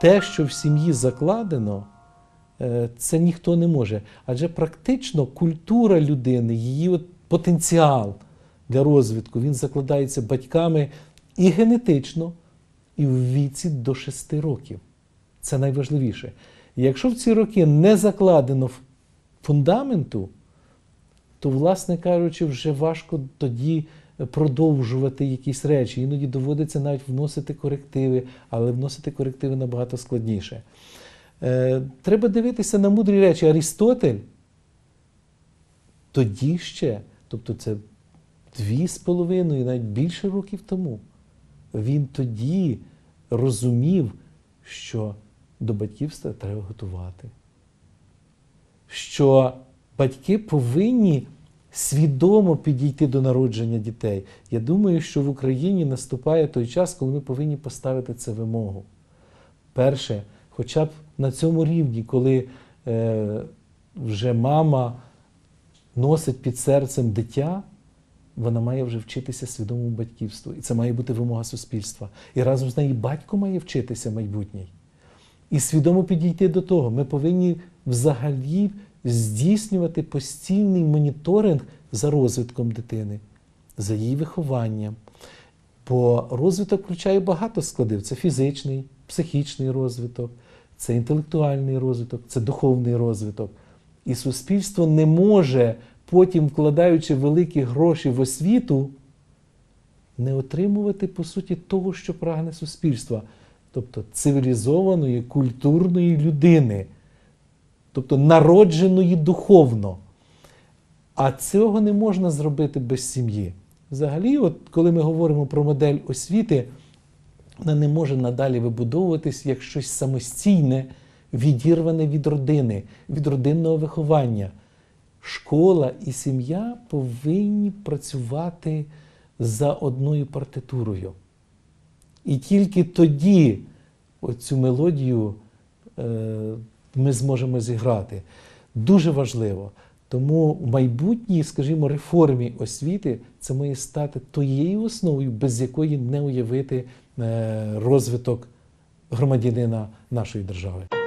те, що в сім'ї закладено, е, це ніхто не може. Адже практично культура людини, її от потенціал для розвитку, він закладається батьками і генетично, і в віці до 6 років. Це найважливіше. І якщо в ці роки не закладено фундаменту, то, власне кажучи, вже важко тоді продовжувати якісь речі. Іноді доводиться навіть вносити корективи, але вносити корективи набагато складніше. Е, треба дивитися на мудрі речі. Арістотель тоді ще, тобто це дві з половиною, навіть більше років тому, він тоді розумів, що до батьківства треба готувати що батьки повинні свідомо підійти до народження дітей. Я думаю, що в Україні наступає той час, коли ми повинні поставити це вимогу. Перше, хоча б на цьому рівні, коли е, вже мама носить під серцем дитя, вона має вже вчитися свідомому батьківству. І це має бути вимога суспільства. І разом з нею батько має вчитися майбутній і свідомо підійти до того. Ми повинні взагалі здійснювати постійний моніторинг за розвитком дитини, за її вихованням. Бо розвиток включає багато складів: це фізичний, психічний розвиток, це інтелектуальний розвиток, це духовний розвиток. І суспільство не може потім, вкладаючи великі гроші в освіту, не отримувати по суті того, що прагне суспільство, тобто цивілізованої культурної людини, тобто народженої духовно. А цього не можна зробити без сім'ї. Взагалі, от коли ми говоримо про модель освіти, вона не може надалі вибудовуватись як щось самостійне, відірване від родини, від родинного виховання. Школа і сім'я повинні працювати за одною партитурою. І тільки тоді оцю мелодію е, ми зможемо зіграти. Дуже важливо. Тому в майбутній, скажімо, реформі освіти це має стати тією основою, без якої не уявити е, розвиток громадянина нашої держави.